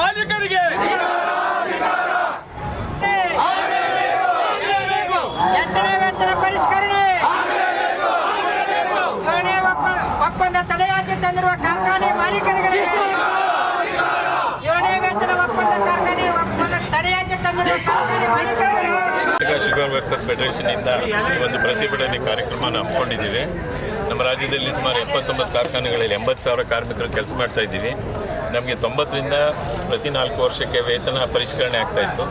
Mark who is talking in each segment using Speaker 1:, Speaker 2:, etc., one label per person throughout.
Speaker 1: ಮಾಲೀಕರಿಗೆ.
Speaker 2: ಎಂಟನೇ ವೇತನ ಪರಿಷ್ಕರಣೆ. ಒಪ್ಪಂದ ತಡೆಯಾಜ್ಞೆ ತಂದಿರುವ ಕಾರ್ಖಾನೆ ಮಾಲೀಕರಿಗೆ. ಏಳನೇ ವೇತನ ಒಪ್ಪಂದ ಕಾರ್ಖಾನೆ ಒಪ್ಪಂದ ತಡೆಯಾಜ್ಞೆ ತಂದಿರುವ ಕಾರ್ಖಾನೆ ಮಾಲೀಕರಿಗೆ.
Speaker 3: ಶುಗರ್ ವರ್ಕರ್ಸ್ ಫೆಡರೇಷನ್ ಇಂದ ಈ ಒಂದು ಪ್ರತಿಭಟನೆ ಕಾರ್ಯಕ್ರಮನ ಹಮ್ಮಿಕೊಂಡಿದ್ದೀವಿ. ನಮ್ಮ ರಾಜ್ಯದಲ್ಲಿ ಸುಮಾರು ಎಪ್ಪತ್ತೊಂಬತ್ತು ಕಾರ್ಖಾನೆಗಳಲ್ಲಿ ಎಂಬತ್ತು ಸಾವಿರ ಕಾರ್ಮಿಕರು ಕೆಲಸ ಮಾಡ್ತಾ ಇದ್ದೀವಿ. ನಮಗೆ ತೊಂಬತ್ತರಿಂದ ಪ್ರತಿ ನಾಲ್ಕು ವರ್ಷಕ್ಕೆ ವೇತನ ಪರಿಷ್ಕರಣೆ ಆಗ್ತಾ ಇತ್ತು.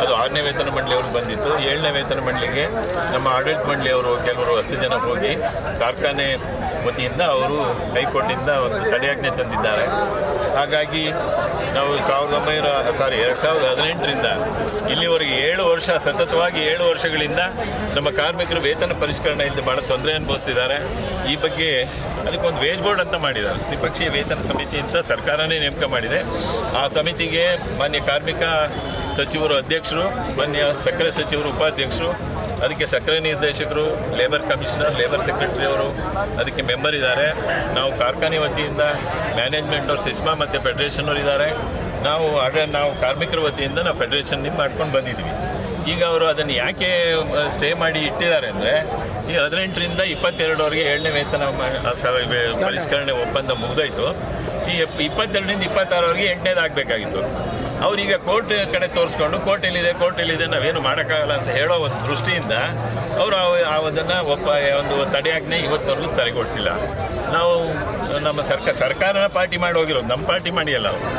Speaker 3: ಅದು ಆರನೇ ವೇತನ ಮಂಡಳಿಯವರು ಬಂದಿತ್ತು. ಏಳನೇ ವೇತನ ಮಂಡಳಿಗೆ ನಮ್ಮ ಆಡಳಿತ ಮಂಡಳಿಯವರು ಕೆಲವರು ಹತ್ತು ಜನ ಹೋಗಿ ಕಾರ್ಖಾನೆ ವತಿಯಿಂದ ಅವರು ಹೈಕೋರ್ಟಿಂದ ಒಂದು ತಡೆಯಾಜ್ಞೆ ತಂದಿದ್ದಾರೆ. ಹಾಗಾಗಿ ನಾವು ಸಾವಿರದ ಒಂಬೈನೂರ, ಸಾರಿ, ಎರಡು ಸಾವಿರದ ಹದಿನೆಂಟರಿಂದ, ಇಲ್ಲಿವರೆಗೆ ಏಳು ವರ್ಷ, ಸತತವಾಗಿ ಏಳು ವರ್ಷಗಳಿಂದ ನಮ್ಮ ಕಾರ್ಮಿಕರು ವೇತನ ಪರಿಷ್ಕರಣೆ ಇಲ್ಲದೆ ಭಾಳ ತೊಂದರೆ ಅನುಭವಿಸ್ತಿದ್ದಾರೆ. ಈ ಬಗ್ಗೆ ಅದಕ್ಕೊಂದು ವೇಜ್ ಬೋರ್ಡ್ ಅಂತ ಮಾಡಿದ್ದಾರೆ. ತ್ರಿಪಕ್ಷೀಯ ವೇತನ ಸಮಿತಿ ಅಂತ ಸರ್ಕಾರನೇ ನೇಮಕ ಮಾಡಿದೆ. ಆ ಸಮಿತಿಗೆ ಮಾನ್ಯ ಕಾರ್ಮಿಕ ಸಚಿವರು ಅಧ್ಯಕ್ಷರು, ಮಾನ್ಯ ಸಕ್ಕರೆ ಸಚಿವರು ಉಪಾಧ್ಯಕ್ಷರು ಅದಕ್ಕೆ ಸಕ್ಕರೆ ನಿರ್ದೇಶಕರು ಲೇಬರ್ ಕಮಿಷನರ್ ಲೇಬರ್ ಸೆಕ್ರೆಟರಿ ಅವರು ಅದಕ್ಕೆ ಮೆಂಬರ್ ಇದ್ದಾರೆ. ನಾವು ಕಾರ್ಖಾನೆ ವತಿಯಿಂದ ಮ್ಯಾನೇಜ್ಮೆಂಟ್ ಅವ್ರು ಸಿಸ್ಮಾ ಮತ್ತು ಫೆಡರೇಷನ್ ಅವರು ಇದ್ದಾರೆ. ನಾವು ಆಗ ನಾವು ಕಾರ್ಮಿಕರ ವತಿಯಿಂದ ನಾವು ಫೆಡರೇಷನ್ ಮಾಡ್ಕೊಂಡು ಬಂದಿದ್ವಿ. ಈಗ ಅವರು ಅದನ್ನು ಯಾಕೆ ಸ್ಟೇ ಮಾಡಿ ಇಟ್ಟಿದ್ದಾರೆ ಅಂದರೆ ಈ ಹದಿನೆಂಟರಿಂದ ಇಪ್ಪತ್ತೆರಡವರೆಗೆ ಏಳನೇ ವೇತನ ಪರಿಷ್ಕರಣೆ ಒಪ್ಪಂದ ಮುಗಿದೋಯ್ತು. ಈ ಇಪ್ಪತ್ತೆರಡರಿಂದ ಇಪ್ಪತ್ತಾರವರೆಗೆ ಎಂಟನೇದು ಆಗಬೇಕಾಗಿತ್ತು ಅವ್ರೀಗ ಕೋರ್ಟ್ ಕಡೆ ತೋರಿಸ್ಕೊಂಡು, ಕೋರ್ಟ್ ಎಲ್ಲಿದೆ ಕೋರ್ಟ್ ಎಲ್ಲಿದೆ, ನಾವೇನು ಮಾಡೋಕ್ಕಾಗಲ್ಲ ಅಂತ ಹೇಳೋ ಒಂದು ದೃಷ್ಟಿಯಿಂದ ಅವರು ಅದನ್ನು ಒಪ್ಪ ಒಂದು ತಡೆಯಾಜ್ಞೆ ಇವತ್ತಿನವರೆಗೂ ತಲೆಗೊಳಿಸಿಲ್ಲ ನಾವು ನಮ್ಮ ಸರ್ಕಾರ ಸರ್ಕಾರನ ಪಾರ್ಟಿ ಮಾಡಿ ಹೋಗಿರೋದು, ನಮ್ಮ ಪಾರ್ಟಿ ಮಾಡಿಯಲ್ಲ ಅವರು.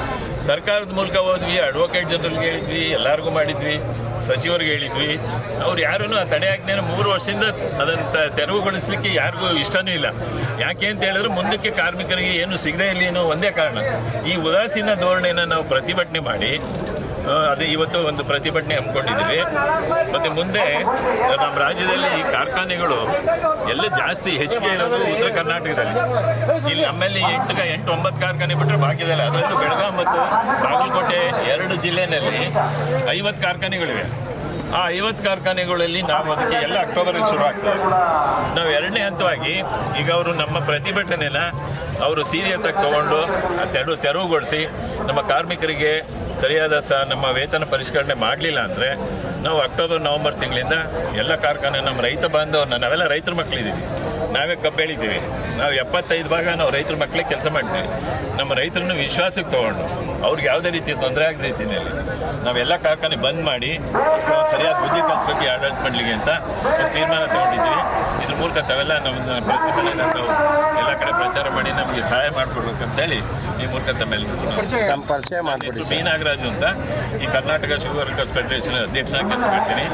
Speaker 3: ಸರ್ಕಾರದ ಮೂಲಕ ಹೋದ್ವಿ ಅಡ್ವೊಕೇಟ್ ಜನರಲ್ಗೆ ಹೇಳಿದ್ವಿ ಎಲ್ಲರಿಗೂ ಮಾಡಿದ್ವಿ, ಸಚಿವರಿಗೆ ಹೇಳಿದ್ವಿ. ಅವ್ರು ಯಾರೂ ಆ ತಡೆಯಾಜ್ಞೆನ ಮೂರು ವರ್ಷದಿಂದ ಅದನ್ನು ತೆರವುಗೊಳಿಸ್ಲಿಕ್ಕೆ ಯಾರಿಗೂ ಇಷ್ಟನೂ ಇಲ್ಲ. ಯಾಕೆ ಅಂತ ಹೇಳಿದ್ರೆ ಮುಂದಕ್ಕೆ ಕಾರ್ಮಿಕರಿಗೆ ಏನು ಸಿಗದೇ ಇಲ್ಲಿ ಅನ್ನೋ ಒಂದೇ ಕಾರಣ. ಈ ಉದಾಸೀನ ಧೋರಣೆನ ನಾವು ಪ್ರತಿಭಟನೆ ಮಾಡಿ ಆ, ಅದೇ ಇವತ್ತು ಒಂದು ಪ್ರತಿಭಟನೆ ಹಮ್ಮಿಕೊಂಡಿದ್ದೀವಿ. ಮತ್ತು ಮುಂದೆ ನಮ್ಮ ರಾಜ್ಯದಲ್ಲಿ ಈ ಕಾರ್ಖಾನೆಗಳು ಎಲ್ಲ ಜಾಸ್ತಿ ಹೆಚ್ಚಿಗೆ ಇರೋದು ಉತ್ತರ ಕರ್ನಾಟಕದಲ್ಲಿ. ಇಲ್ಲಿ ನಮ್ಮಲ್ಲಿ ಎಂಟು ಎಂಟು ಒಂಬತ್ತು ಕಾರ್ಖಾನೆ ಬಿಟ್ಟರೆ ಬಾಕಿದಲ್ಲ ಅದರಲ್ಲೂ ಬೆಳಗಾಂ ಮತ್ತು ಬಾಗಲಕೋಟೆ ಎರಡು ಜಿಲ್ಲೆಯಲ್ಲಿ ಐವತ್ತು ಕಾರ್ಖಾನೆಗಳಿವೆ. ಆ ಐವತ್ತು ಕಾರ್ಖಾನೆಗಳಲ್ಲಿ ನಾವು ಅದಕ್ಕೆ ಎಲ್ಲ ಅಕ್ಟೋಬರಲ್ಲಿ ಶುರು ಆಗ್ತದೆ. ನಾವು ಎರಡನೇ ಹಂತವಾಗಿ ಈಗ ಅವರು ನಮ್ಮ ಪ್ರತಿಭಟನೆನ ಅವರು ಸೀರಿಯಸ್ ಆಗಿ ತಗೊಂಡು ತೆರವು ತೆರವುಗೊಳಿಸಿ ನಮ್ಮ ಕಾರ್ಮಿಕರಿಗೆ ಸರಿಯಾದ ಸ, ನಮ್ಮ ವೇತನ ಪರಿಷ್ಕರಣೆ ಮಾಡಲಿಲ್ಲ ಅಂದರೆ ನಾವು ಅಕ್ಟೋಬರ್, ನವಂಬರ್ ತಿಂಗಳಿಂದ ಎಲ್ಲ ಕಾರ್ಖಾನೆ ನಮ್ಮ ರೈತ ಬಾಂಧವ್ರನ್ನ ನಾವೆಲ್ಲ ರೈತರ ಮಕ್ಕಳಿದ್ದೀವಿ. ನಾವೇ ಕಬ್ಬು ಬೆಳಿತೀವಿ ನಾವು ಎಪ್ಪತ್ತೈದು ಭಾಗ ನಾವು ರೈತರ ಮಕ್ಕಳಿಗೆ ಕೆಲಸ ಮಾಡ್ತೀವಿ. ನಮ್ಮ ರೈತರನ್ನು ವಿಶ್ವಾಸಕ್ಕೆ ತೊಗೊಂಡು ಅವ್ರಿಗೆ ಯಾವುದೇ ರೀತಿ ತೊಂದರೆ ಆಗದ ರೀತಿಯಲ್ಲಿ ನಾವೆಲ್ಲ ಕಾರ್ಖಾನೆ ಬಂದ್ ಮಾಡಿ ಸರಿಯಾದ ಬುದ್ಧಿ ಕಲಿಸ್ಬೇಕು ಆಡಳಿತ ಮಾಡಲಿಕ್ಕೆ ಅಂತ ತೀರ್ಮಾನ ತಗೊಂಡಿದ್ದೀವಿ. ಇದ್ರ ಮೂಲಕ ತಾವೆಲ್ಲ ನಮ್ಮ ಪ್ರತಿಭಟನೆ ಪ್ರಚಾರ ಮಾಡಿ ನಮಗೆ ಸಹಾಯ ಮಾಡಿಕೊಡ್ಬೇಕಂತೇಳಿ ಈ ಮೂಲಕ
Speaker 4: ನಮ್ಮ ಪರಿಚಯ ಮಾಡಿಬಿಡಿ
Speaker 3: ಬಿ ನಾಗರಾಜು ಅಂತ. ಈ ಕರ್ನಾಟಕ ಶುಗರ್ ವರ್ಕರ್ಸ್ ಫೆಡರೇಷನ್ ಅಧ್ಯಕ್ಷನ ಕೆಲಸ ಮಾಡ್ತೀನಿ.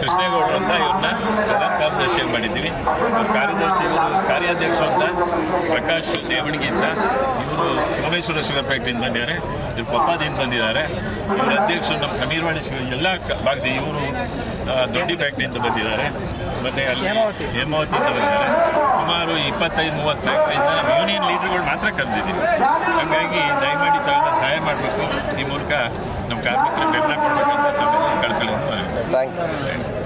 Speaker 3: ಕೃಷ್ಣೇಗೌಡರು ಅಂತ ಇವ್ರನ್ನ ಪ್ರಧಾನ ಕಾರ್ಯದರ್ಶಿಯಾಗಿ ಮಾಡಿದ್ದೀವಿ ಇವ್ರ ಕಾರ್ಯದರ್ಶಿ ಇವರು ಕಾರ್ಯಾಧ್ಯಕ್ಷ ಅಂತ ಪ್ರಕಾಶ್ ದೇವಣಿಗಿಂತ ಇವರು ಸೋಮೇಶ್ವರ ಶುಗರ್ ಫ್ಯಾಕ್ಟ್ರಿಯಿಂದ ಬಂದಿದ್ದಾರೆ ಇವರು ಕೊಪ್ಪದಿಂದ ಬಂದಿದ್ದಾರೆ. ಇವರ ಅಧ್ಯಕ್ಷರು ನಮ್ಮ ಸಮೀರ್ವಾಣಿ ಶುಗರ್ ಎಲ್ಲ ಕ- ಭಾಗದ ಇವರು ದೊಡ್ಡಿ ಫ್ಯಾಕ್ಟ್ರಿಯಿಂದ ಬಂದಿದ್ದಾರೆ. ಮತ್ತು ಅಲ್ಲಿ ಹೇಮಾವತಿಯಿಂದ ಬಂದಿದ್ದಾರೆ. ಸುಮಾರು ಇಪ್ಪತ್ತೈದು ಮೂವತ್ತು ಫ್ಯಾಕ್ಟ್ರಿಯಿಂದ ನಮ್ಮ ಯೂನಿಯನ್ ಲೀಡರ್ಗಳು ಮಾತ್ರ ಕರೆದಿದ್ದೀವಿ. ಹಾಗಾಗಿ ದಯಮಾಡಿ ತಾವೆಲ್ಲ ಸಹಾಯ ಮಾಡಬೇಕು. ಈ ಮೂಲಕ ನಮ್ಮ ಕಾರ್ಮಿಕರಿಗೆ ಬೆಂಬಲ ಕೊಡಬೇಕಂತ ಅಂತ ಕಳ್ಕೊಳ್ಳೋದು
Speaker 4: ಥ್ಯಾಂಕ್ಸ್